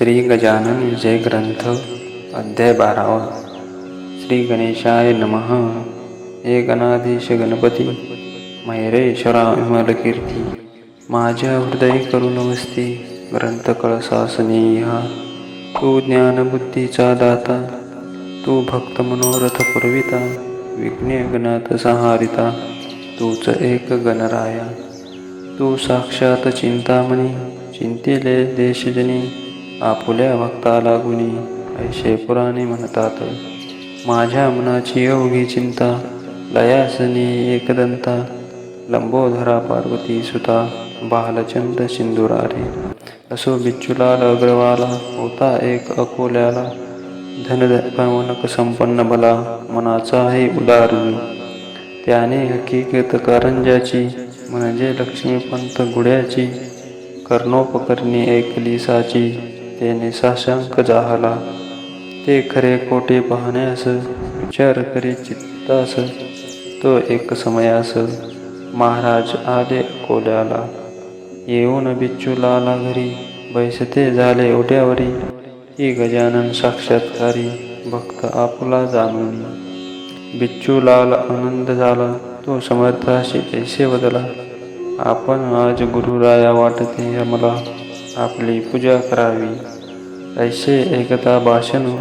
श्री गजानन विजय ग्रंथ अध्याय बारावा। श्री गणेशाय नमः। हे गणाधीश गणपती महेरेश्वरा विमल कीर्ती माझ्या हृदय करुण वस्ती ग्रंथ कळसासनी तू ज्ञानबुद्धीचा दाता तू भक्त मनोरथ पुरविता विघ्ने गणात संहारिता तूच एक गणराया। तू साक्षात चिंतामणी चिंतेले देशजनी आपुल्या भक्ताला गुणी ऐशे पुराणे म्हणतात. माझ्या मनाची अवघी चिंता लयासनी एकदंता लंबोधरा पार्वती सुता बालचंद सिंदुरारे असो बिच्चुलाल अग्रवाला होता एक अकोल्याला. धन संपन्न भला मनाचा आहे उदार. त्याने हकीकत कारंजाची म्हणजे लक्ष्मीपंत गुड्याची कर्णोपकरणी ऐकली साची. त्याने साशांक जाहला. ते खरे खोटे पाहण्यास विचार करी चित्तास तो एक समयास महाराज आले कोल्याला. येऊन बिच्चूलाला घरी. बैसते झाले ओट्यावरी ही गजानन साक्षात्कारी भक्त आपला जाणून. बिच्चूलाल आनंद झाला. तो समर्थाशी ऐसे बदला. आपण आज गुरुराया वाटते मला आपली पूजा करावी. ऐसे एकता भाषण हो.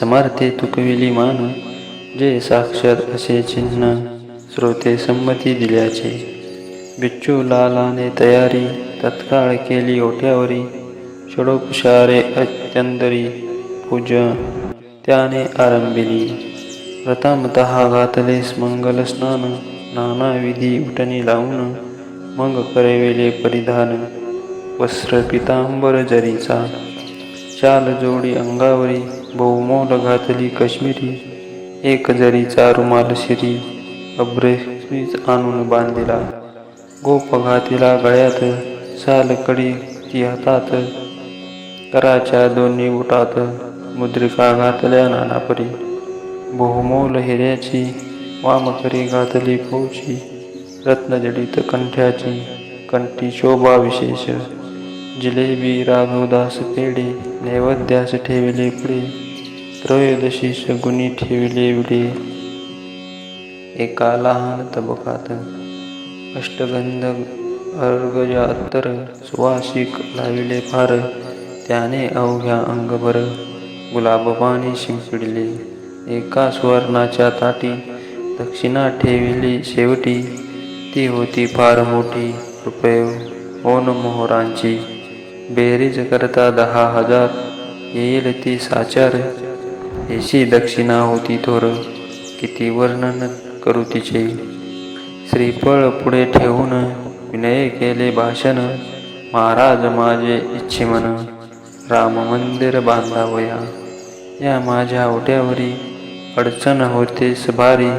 समर्थे तुकविली मान. जे साक्षात असे चिन्ह श्रोते संमती दिल्याचे. बिच्चू लालाने तयारी तत्काळ केली ओट्यावरी. षडोपचारे अत्यंतरी पूजा त्याने आरंभिली. प्रथमत घातले मंगल स्नान नाना विधी उठणी लावून मग करवेले परिधान. वस्त्र पितांबर जरीचा चाल जोडी अंगावरी बहुमोल घातली काश्मीरी एक जरीचा रुमाल शिरी अब्रेस आणून बांधिला. गोप घातिला गळ्यात साल कडी ती हातात कराच्या दोन्ही बुटात मुद्रिका घातल्या नानापरी. बहुमोल हिऱ्याची वामकरी घातली फौची रत्नजडित कंठ्याची कंठी शोभा विशेष. जिलेबी राघवदास पेढे नैवेद्यास ठेवले पुढे त्रयोदशी शगुनी ठेवले विडे. एका लहान तबकात अष्टगंध अर्गजातर सुवासिक लाविले फार त्याने अवघ्या अंगभर गुलाब पाणी शिंपडले. एका सुवर्णाच्या ताटी दक्षिणा ठेविली शेवटी ती होती फार मोठी रुपये ओन मोहरांची. बेरीज करता दहा हजार. येईल ती साचार. येशी दक्षिणा होती थोर. किती वर्णन करू तिचे? श्रीफळ पुढे ठेवून विनय केले भाषण. महाराज माझे इच्छिमन. राम मंदिर बांधावया. या माझ्या ओट्यावरी अडचण होते सभारी.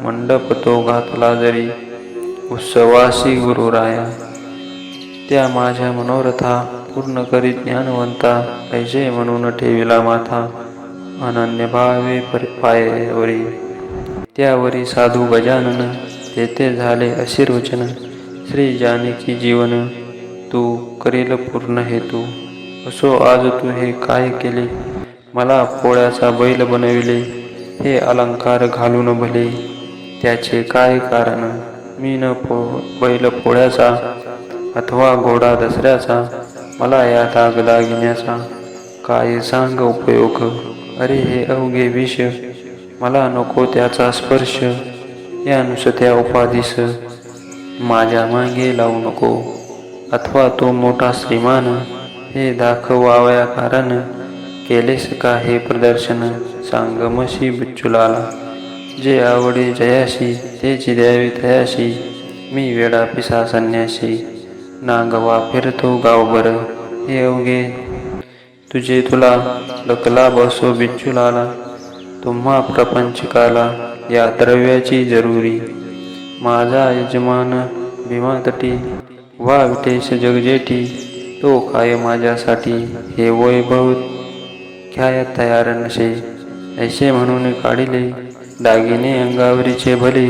मंडप तो घातला जरी. उत्सवासी गुरुराया. त्या माझ्या मनोरथा पूर्ण करी ज्ञानवंता ऐसे म्हणून ठेविला माथा अनन्य भावे पायावरी. त्यावरी साधू गजानन तेथे झाले अशिरोचन श्री जानकी जीवन तू करील पूर्ण हेतू. असो आज तू हे काय केले? मला पोळ्याचा बैल बनविले हे अलंकार घालून भले. त्याचे काय कारण? मी न पो बैल पोळ्याचा अथवा घोडा दसऱ्याचा मला या ताग दागिन्याचा काय सांग उपयोग. अरे हे अवघे विष मला नको त्याचा स्पर्श. या नुसत्या उपाधीस माझ्या मागे लावू नको. अथवा तो मोठा श्रीमान हे दाखवावया कारण केलेस का हे प्रदर्शन सांगमशी बिच्चुलाला जे आवडे जयाशी तेची द्यावी तयाशी. मी वेडा पिसा संन्याशी. नांगवा फिरतो गावभर हे अवघे तुझे तुला लकला बसो बिच्छुलाला तुम्हा प्रपंचकाला या द्रव्याची जरुरी. माझा यजमान भीमातटी वा विटेश जगजेटी तो काय माझ्यासाठी हे वैभव ख्याय तयार नसे. ऐसे म्हणून काढिले दागिने अंगावरीचे भले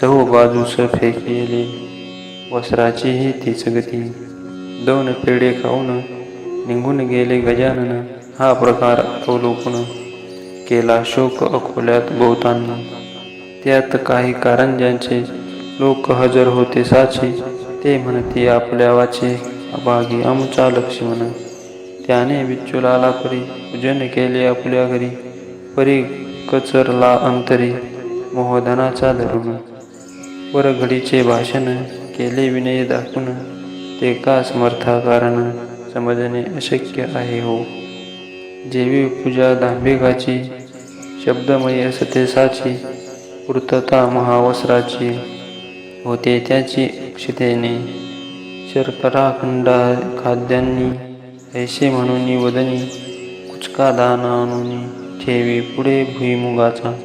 चहू बाजूस फेकिले. वस्त्राचीही तीच गती दोन पेढे खाऊन निघून गेले गजानन. हा प्रकार अवलोकन केला शोक अकोल्यात बहुतांना त्यात काही कारंजांचे लोक हजर होते साची ते म्हणते आपल्या वाचे अभागी आमचा लक्ष्मण. त्याने विच्चुलाला परी पूजन केले आपल्या घरी. परी कचरला अंतरी मोहधनाचा धरून. परघडीचे भाषण केले विनय दाखवून ते का समर्था कारण समजणे अशक्य आहे हो? जेवी पूजा दांभिकाची शब्दमयी असते साची पूर्तता महावस्त्राची होते त्याची अक्षतेने शर्कराखंडा खाद्यांनी ऐसे म्हणून वदनी कुचका दाना आणून ठेवी पुढे भुईमुगाचा.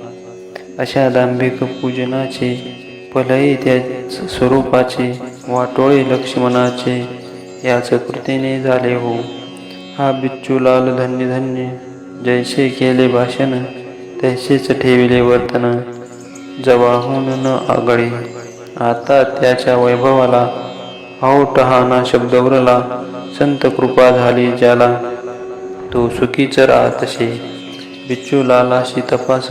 अशा दांभिक पूजनाचे फलही त्या स्वरूपाचे वाटोळे लक्ष्मणाचे याच कृतीने झाले हो. हा बिच्चूलाल धन्य धन्य जैसे केले भाषण तैसेच ठेविले वर्तन जवाहून न आगळे. आता त्याच्या वैभवाला हावटहाना शब्द उरला संत कृपा झाली ज्याला तो सुखीच राहतसे बिच्चू लालाशी तपास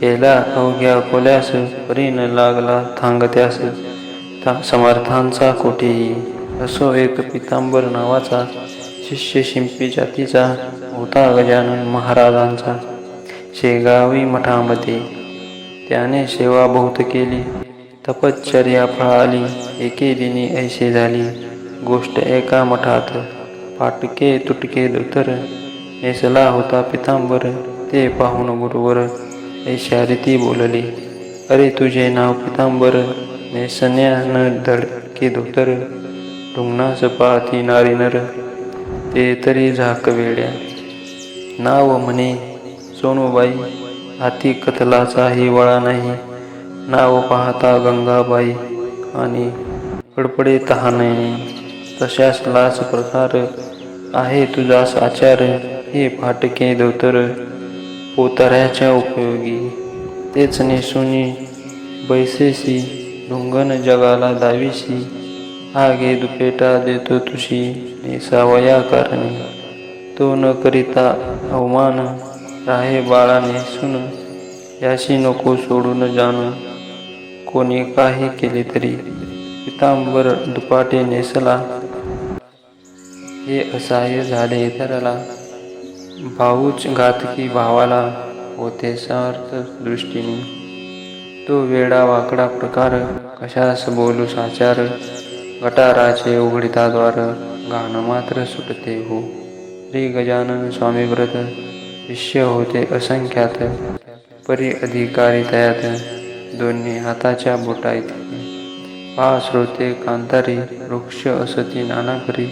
केला अवघ्या कोल्यास परीन लागला थांगत्यास था समर्थांचा कोठेही असो एक पितांबर नावाचा शिष्य शिंपी जातीचा होता गजानन महाराजांचा. शेगावी मठामध्ये त्याने सेवा बहुत केली. तपश्चर्या फळाली एके दिनी ऐसे झाली. गोष्ट एका मठात. फाटके तुटके धोतर नेसला होता पितांबर. ते पाहून गुरुवर ऐशा बोलली अरे तुझे नाव पितांबर सन्यान न धडके धोतर रुग्णास पाहती नारी नर ते तरी झाक वेड्या. नाव म्हणे सोनूबाई हाती कथलाचाही वळा नाही नाव पाहता गंगाबाई आणि कडपडे तहाने तशाच लाच प्रकार आहे तुझास आचार हे फाटके धोतर पोतऱ्याच्या उपयोगी. तेच नेसुनी बैसेसी ढुंगण जगाला दावीशी हा घे दुपेटा देतो तुशी नेसावया कारणे. तो न करिता अवमान राहे बाळा नेसून याशी नको सोडून जाण. कोणी काही केले तरी पितांबर दुपाटे नेसला. हे असाह्य झाले इतरला भाऊच घातकी भावाला होते सार्थ दृष्टीने. तो वेडा वाकडा प्रकार कशास बोलू साचार? गटाराचे उघडिताद्वार गाणं मात्र सुटते हो. श्री गजानन स्वामी व्रत शिष्य होते असंख्यात. परी अधिकारी तयात दोन्ही हाताच्या बोटा इतके पा श्रोते कांतारी वृक्ष असती नाना करी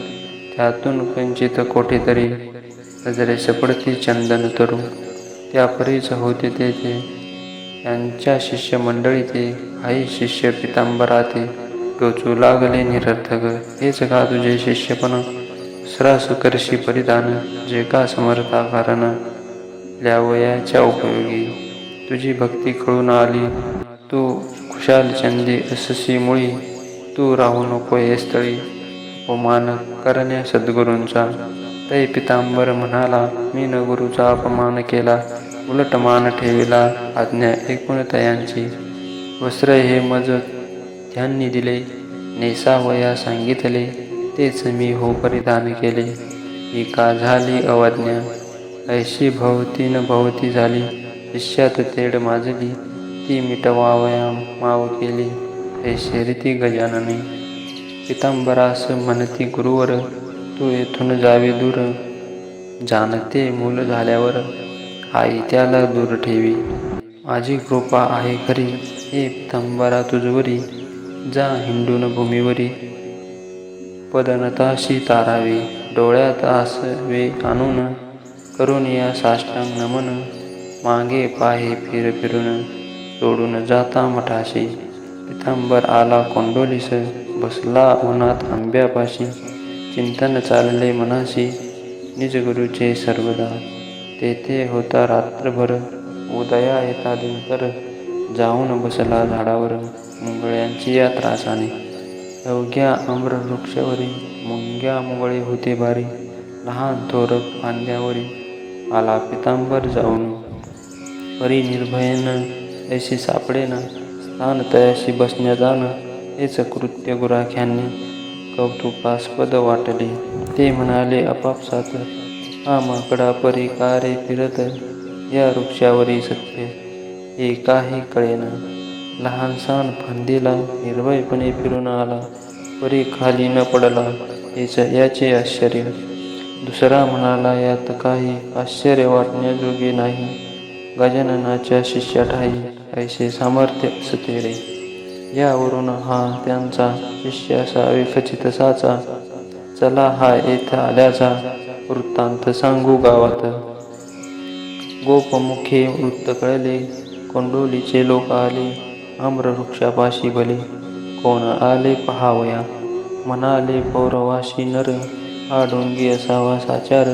त्यातून कंचित कोठेतरी गजरे सपडती चंदन तरू त्या परीच होते तेथे त्यांच्या शिष्य मंडळी ते. आई शिष्य पितांबरा ते. टोचू लागले निरर्थक. हेच का तुझे शिष्यपण? सरास करशी परिधान. जे का समर्था कारण ल्यावयाच्या उपयोगी. तुझी भक्ती कळून आली. तू खुशाल चंदी अससी मुळी. तू राहू नको ये स्थळी. अपमान करण्या सद्गुरूंचा. तै पितांबर म्हणाला मी न गुरुचा अपमान केला उलट मान ठेविला आज्ञा एकूण तयांची. वस्त्र हे मज त्यांनी दिले नेसावया सांगितले तेच मी हो परिधान केले. ही का झाली अवज्ञा? ऐशी भवती न भवती झाली शिष्यात तेड माजली ती मिटवावया माव केली ऐशी रीती गजानने. पितांबरास म्हणती गुरुवर तू येथून जावे दूर. जाणते मूल झाल्यावर आई त्याला दूर ठेवी. माझी कृपा आहे खरी. हे तंबरा तुझवरी. जा हिंडून भूमीवरी. पदनताशी तारावे. डोळ्यात आसवे आणून करून या साष्टांग नमन. मागे पाहे फिर फिरून. सोडून जाता मठाशी. पितांबर आला कोंडोलीस. बसला उन्हात आंब्यापाशी. चिंतन चालले मनाशी. निज गुरुचे सर्वदा. तेथे होता रात्रभर. उदया येता दिनकर जाऊन बसला झाडावर. मुंगळ्यांची या त्रासाने. अवघ्या आम्रवृक्षावरी. मुंग्या मुंगळे होते बारी लहान थोर फांद्यावरी. आला पितांबर जाऊन. परी निर्भयन. ऐशी सापडेना. स्थान तयाशी बसण्या जाणं. हेच कृत्य गुराख्यांनी. कौतुकास्पद वाटले. ते म्हणाले आपापसात हा माकडा परी फिरत या वृक्षावरी सत्य. हे काही कळेना. लहानसान फांदीला निर्भयपणे फिरून आला. परी खाली न पडला. हेच याचे आश्चर्य. दुसरा म्हणाला यात काही आश्चर्य वाटण्याजोगे नाही. गजाननाच्या शिष्याठाई ऐसे सामर्थ्य असते रे. यावरून हा त्यांचा शिष्य असा विखचित साचा. चला हा येथे आल्याचा वृत्तांत सांगू गावात. गोपमुखे वृत्त कळले कोंडोलीचे लोक आले आम्रवृक्षापाशी भले कोण आले पहावया? म्हणाले पौरवाशी नर हा डोंगी असावा साचार.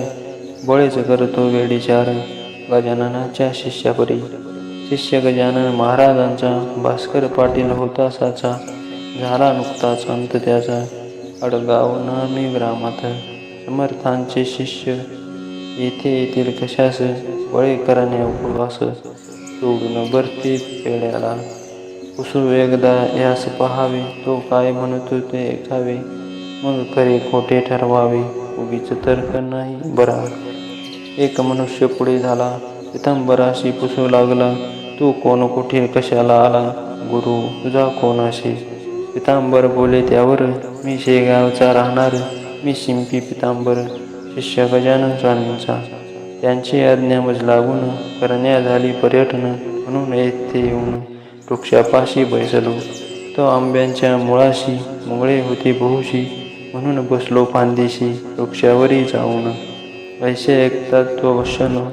बळेच करतो वेडीचार. गजाननाच्या शिष्यापरी शिष्य गजानन महाराजांचा भास्कर पाटील होता साचा झाला नुकताच अंत त्याचा. अडगाव नामी ग्रामात समर्थांचे शिष्य येथे येतील कशास वळेकराने उपवास? सोडून बरती पेड्याला कुसू एकदा यास पहावे तो काय म्हणतो ते ऐकावे? मग खरे खोटे ठरवावे उगीच तर्क नाही बरा. एक मनुष्य पुढे झाला पितांबराशी पुसू लागला तू कोण कुठे कशाला आला? गुरु तुझा कोणाशी पितांबर बोले त्यावर मी शेगावचा राहणार मी शिंपी पितांबर शिष्य गजानन स्वामींचा. त्यांची आज्ञा मज लागून करण्या झाली पर्यटन म्हणून येथे येऊन वृक्षापाशी बैसलो. तो आंब्यांच्या मुळाशी मुंगळे होते बहुशी म्हणून बसलो फांदीशी वृक्षावरी जाऊन. ऐसे ऐकतात तो वशन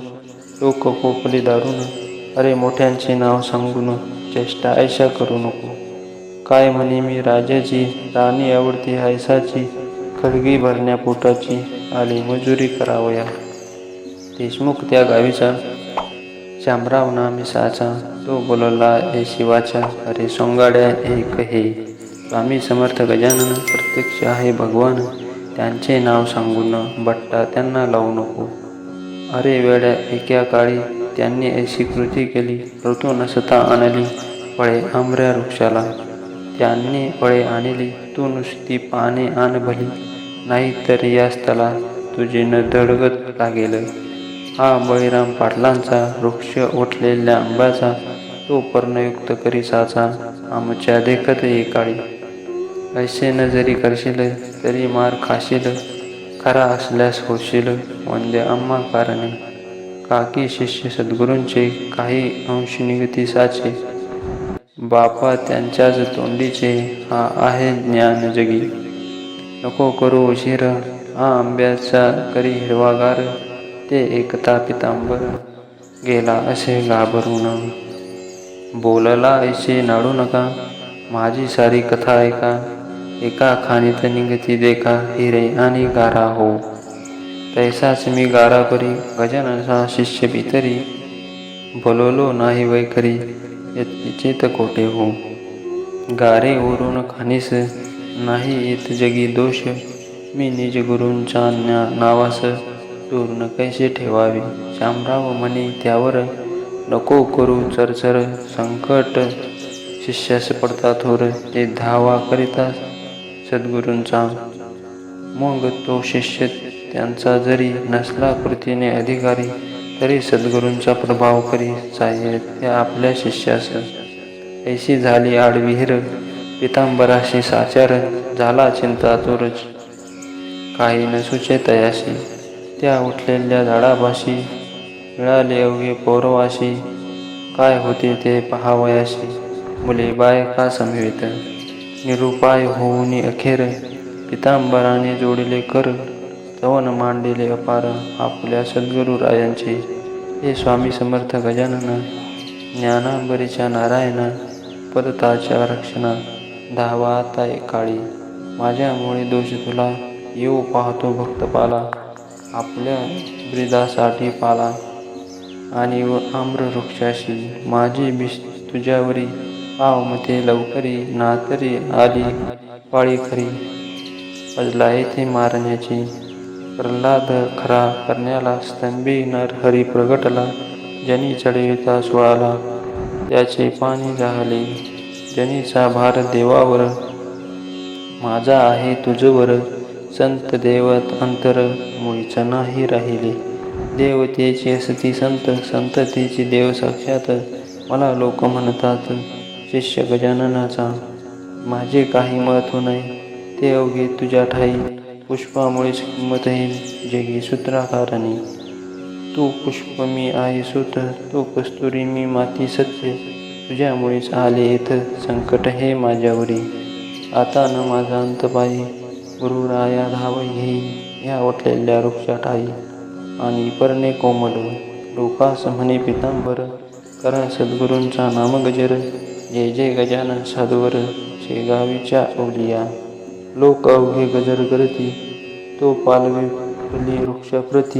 लोक कोपली दारून अरे मोठ्यांचे नाव सांगून चेष्टा ऐशा करू नको. काय म्हणे मी राजाची राणी आवडती हायसाची खडगी भरण्या पोटाची आली मजुरी करावया. देशमुख त्या गावीचा शामराव नामिसाचा तो बोलला ए शिवाचा अरे सोंगाड्या एक हे. स्वामी समर्थ गजानन प्रत्यक्ष आहे भगवान. त्यांचे नाव सांगून बट्टा त्यांना लावू नको. अरे वेड्या एका काळी त्यांनी अशी कृती केली. ऋतू नसता आणली फळे आंबऱ्या वृक्षाला. त्यांनी फळे आणली तू नुसती पाने आण भली. नाही तर या स्थला तुझी न धडगत लागेल. हा बळीराम पाटलांचा वृक्ष उठलेल्या आंब्याचा तो पर्णयुक्त करिसाचा आमच्या देखत एकाळी. ऐसे न जरी करशील तरी मार खाशील. खरा असल्यास होशील वंदे अम्मा कारणे. काकी शिष्य सद्गुरूंचे काही अंश निगतीसाचे बापा त्यांच्याच तोंडीचे हा आहे ज्ञान जगी. नको करू उशीर हा आंब्याचा करी हिरवागार. ते एकता पितांबर गेला असे घाबरून. बोलला ऐसे नाडू नका. माझी सारी कथा ऐका. एका खाणीत निघती देखा हिरे आणि गारा हो. तैसाच मी गारा करी गजाननचा शिष्य भितरी बोलवलो नाही वैखरी चेत कोटे हो. गारे ओरून खानीस नाही येत जगी दोष. मी निज गुरूंच्या ज्ञा नावास चूर्ण कैसे ठेवावे? शामराव म्हणे त्यावर नको करू चरचर संकट. शिष्यास पडता थोर ते धावा करिता सद्गुरूंचा. मग तो शिष्य त्यांचा जरी नसला कृतीने अधिकारी तरी सद्गुरूंचा प्रभाव करी चाहे त्या आपल्या शिष्यास ऐशी झाली आडविहीर पितांबराशी साचार झाला चिंता तोरच काही नसूचे तयाशी त्या उठलेल्या झाडापाशी मिळाले अवघे पौरवाशी काय होते ते पहावयाशी. मुले बायका समवित? निरुपाय होऊन अखेर पितांबराने जोडले कर स्तवन मांडलेले अपार आपल्या सद्गुरू रायांचे हे स्वामी समर्थ गजानन ज्ञानांबरीच्या नारायणा पदताच्या रक्षणा धावा आता काळी. माझ्यामुळे दोष तुला येऊ पाहतो भक्तपाला आपल्या ब्रिदासाठी पाला. आणि व आम्रवृक्षाशी माझी बिस तुझ्यावरी पावमध्ये लवकरी नातरी आली पाळी खरी. अजला येथे मारण्याची प्रल्हाद खरा करण्याला स्तंभी नर हरी प्रगटला जनी चढविता सुळाला त्याचे पाणी जाहले जनीचा भार देवावर. माझा आहे तुझवर. संत देवत अंतर मुळीच नाही राहिले. देवतेची असती संत संततेची देव साक्षात. मला लोक म्हणतात शिष्य गजाननाचा. माझे काही महत्त्व नाही ते अवघे तुझ्या ठाई. पुष्पामुळेच किंमत आहे जगी सूत्राकाराने तू पुष्प मी आहे सुत तू कस्तुरी मी माती सत्य. तुझ्यामुळेच आले इथं संकट हे माझ्यावरी. आता न माझा अंत पायी गुरुराया धाव घेई ह्या वटलेल्या वृक्षाठाई आणि परणे कोमल लोकास म्हणे पितांबर करा सद्गुरूंचा नाम गजर जय जय गजानन साधूवर शेगावीच्या ओलिया. लोक अवघे गजर करती तो पालवी फुली वृक्षप्रती.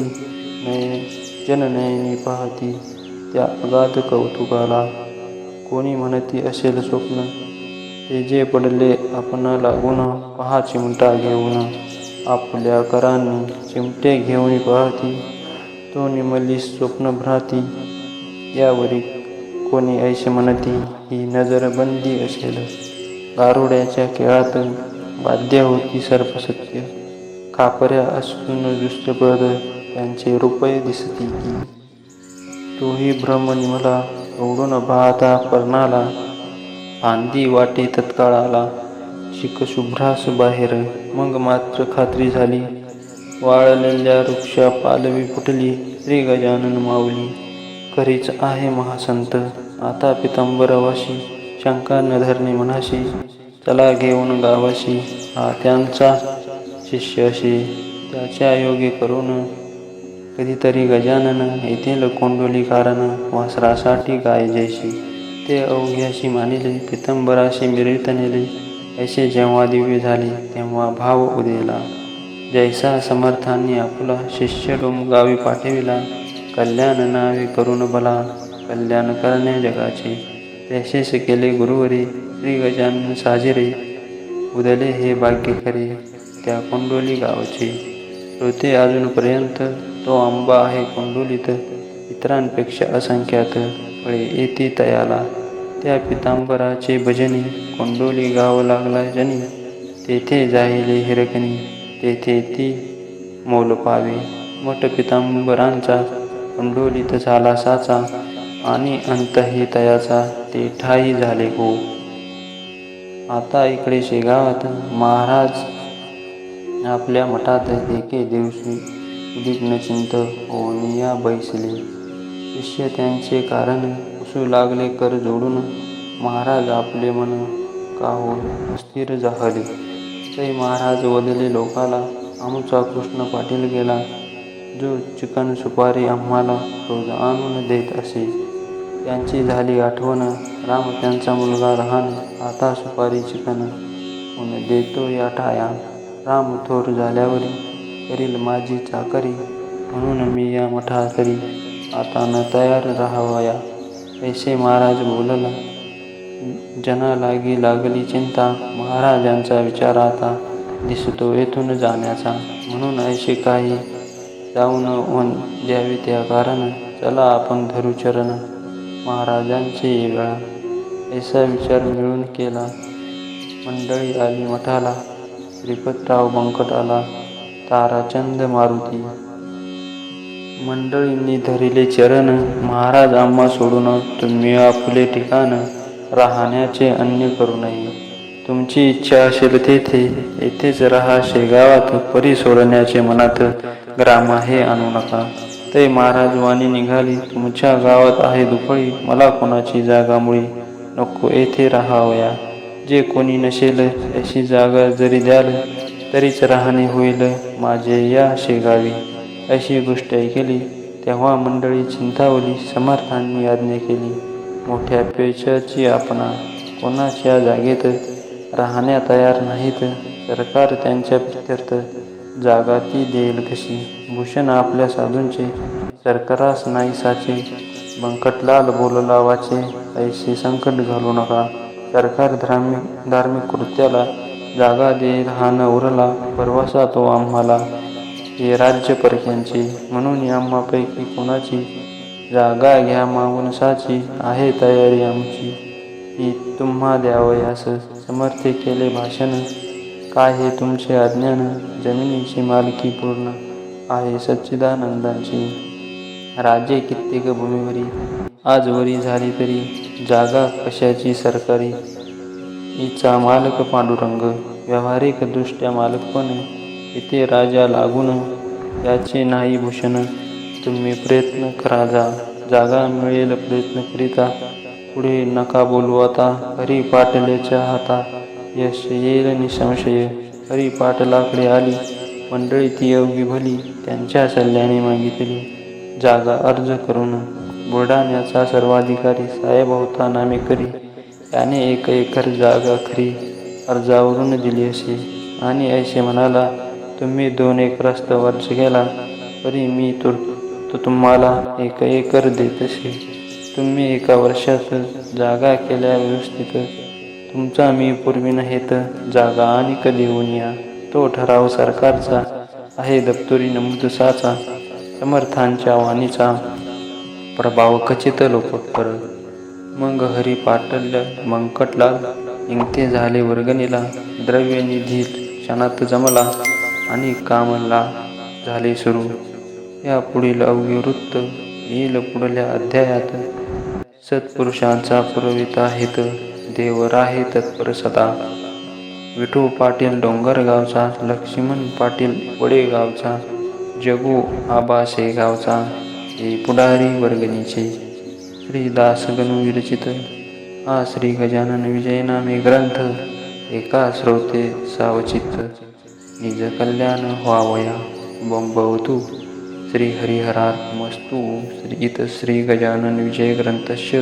नयन जननयनी पाहती त्या अगाध कौतुकाला. कोणी म्हणती असेल स्वप्न ते जे पडले आपण लागून पहा चिमटा घेऊन. आपल्या करांनी चिमटे घेऊन पाहती तो निमली स्वप्न भ्राती यावरी कोणी ऐसे म्हणती ही नजरबंदी असेल. गारुड्याच्या खेळात बाध्य होती सर्पसत्य. खापऱ्या असून दुष्टपद त्यांचे रुपये दिसती की तोही भ्रम मला ओढून पाहता पर्णाला. फांदी वाटे तत्काळ आला शिक शुभ्रास बाहेर. मग मात्र खात्री झाली. वाळलेल्या वृक्षा पालवी फुटली. श्री गजानन माऊली करीच आहे महासंत. आता पितांबरवाशी शंका न धरणे मनाशी चला घेऊन गावाशी. हा त्यांचा शिष्य अशी. त्याच्या योगी करून कधीतरी गजानन येथील कोंडोली कारण वासरासाठी गाय जैशी ते अवघ्याशी मानिले पितंबराशी मिरित नेले. असे जेव्हा दिव्य झाले तेव्हा भाव उदेला. जैसा समर्थांनी आपला शिष्य गावी पाठविला कल्याण नावे करून बला कल्याण करणे जगाचे. तसेच केले गुरुवरी श्री गजानन साजिरे. उदले हे भाग्य खरे त्या कोंडोली गावचे. श्रोते अजूनपर्यंत तो आंबा आहे कोंडोलीत. इतरांपेक्षा असंख्यात फळे येते तयाला. त्या पितांबराचे भजनी कोंडोली गाव लागला जनी तेथे जाहिले हिरकणी तेथे ती मोल पावे. मठ पितांबरांचा कोंडोलीत झाला साचा आणि अंतही तयाचा ते ठाई झाले गो आता इकडे शेगावात महाराज आपल्या मठात एके दिवशी उदिग्न चिंत ओनिया बैसले. शिष्य त्यांचे कारण उसू लागले कर जोडून महाराज आपले मन काहून स्थिर झाले. ते महाराज वदले लोकाला आमचा कृष्ण पाटील गेला. जो चिकन सुपारी आम्हाला रोज आणून देत असे. त्यांची झाली आठवण राम त्यांचा मुलगा लहान आता सुपारी चिकन ऊन देतो या ठाया राम थोर झाल्यावर करील माझी चाकरी म्हणून मी या मठाकरी आता न तयार राहावया. पैसे महाराज बोलला जना लागी लागली चिंता. महाराजांचा विचार आता दिसतो येथून जाण्याचा. म्हणून ऐसे काही जाऊन वन द्यावे त्या कारण. चला आपण धरू चरण महाराजांचे वेळा. ऐसा विचार मिळून केला. मंडळी आली मठाला. श्रीपतराव बंकट आला ताराचंद मारुती. मंडळींनी धरिले चरण. महाराज आम्हा सोडून तुम्ही आपले ठिकाण. राहण्याचे अन्य करू नये. तुमची इच्छा असेल तेथे. येथेच राहा. शेगावात परी सोडण्याचे मनात ग्राम हे आणू नका. ते महाराज वाणी निघाली. तुमच्या गावात आहे दुफळी. मला कोणाची जागा मुळी? नको येथे राहावया जे कोणी नसेल अशी जागा जरी द्याल तरीच राहणे होईल माझे या शेगावी. अशी गोष्ट ऐकली. तेव्हा मंडळी चिंतावली समर्थांनी आज्ञा केली. मोठ्या पेशाची आपणा कोणाच्या जागेत राहण्या तयार नाहीत. सरकार त्यांच्या प्रित्यर्थ जागा ती देईल कशी? भूषण आपल्या साधूंचे सरकारास नाही साचे. बंकटलाल बोलला वाचे ऐसे संकट घालू नका. सरकार धार्मिक धार्मिक कृत्याला जागा देईल हा न उरला परवासा तो आम्हाला. हे राज्य परक्यांचे म्हणून आम्हापैकी कोणाची? जागा घ्या माणसाची आहे तयारी आमची. ही तुम्हा द्यावयास समर्थ केले भाषण. काय हे तुमचे अज्ञान जमिनीची मालकी पूर्ण आहे सच्चिदानंदाची. राजे कित्येक भूमीवरी आजवरी झाली तरी जागा कशाची सरकारी? हिचा मालक पांडुरंग व्यावहारिक दृष्ट्या मालकपण इथे राजा लागून याचे नाही भूषण. तुम्ही प्रयत्न करा जा जागा मिळेल प्रयत्न करिता. पुढे नका बोलू आता हरी पाटलेच्या हाता यश येईल निसंशय हरी पाटलाकडे आली. मंडळी ती अवघी भली त्यांच्या सल्ल्याने मागितली. जागा अर्ज करून बुलढाण्याचा सर्वाधिकारी साहेब होता नामे करी. त्याने एक एकर जागा खरी अर्जावरून दिली असे. आणि ऐसे म्हणाला तुम्ही दोन एकरस्त वर्ष गेला तरी मी तुर तो तुम्हाला एक एकर देत असे. तुम्ही एका वर्षात जागा केल्या व्यवस्थित तुमचा मी पूर्वी नाहीत जागा आणि कधी होऊन या. तो ठराव सरकारचा आहे दप्तरी नमुदसाचा समर्थांच्या वाणीचा. प्रभाव खचित लोकोत्तर. मग हरी पाटल्या मंकटलाल इंगते झाले वर्गणीला. द्रव्य निधी क्षणात जमला आणि कामला झाले सुरू. या पुढील अवघे येईल पुढल्या अध्यायात. सत्पुरुषांचा पुरविता हेत देवर आहे तत्पर सदा. विठू पाटील डोंगरगावचा लक्ष्मण पाटील वडेगावचा जगू आबासे गावचा हे पुढारी वर्गणीचे. श्री विरचित हा श्री गजानन विजयनामे ग्रंथ एका श्रोते सावचित निज कल्याण व्हावया बंबवतु. श्री हरिहरात्मस्तु श्री इत श्री गजानन विजय ग्रंथस्य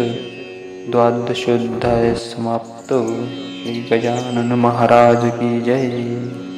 द्वादशोध्याय समाप्त। श्री गजानन महाराज की जय।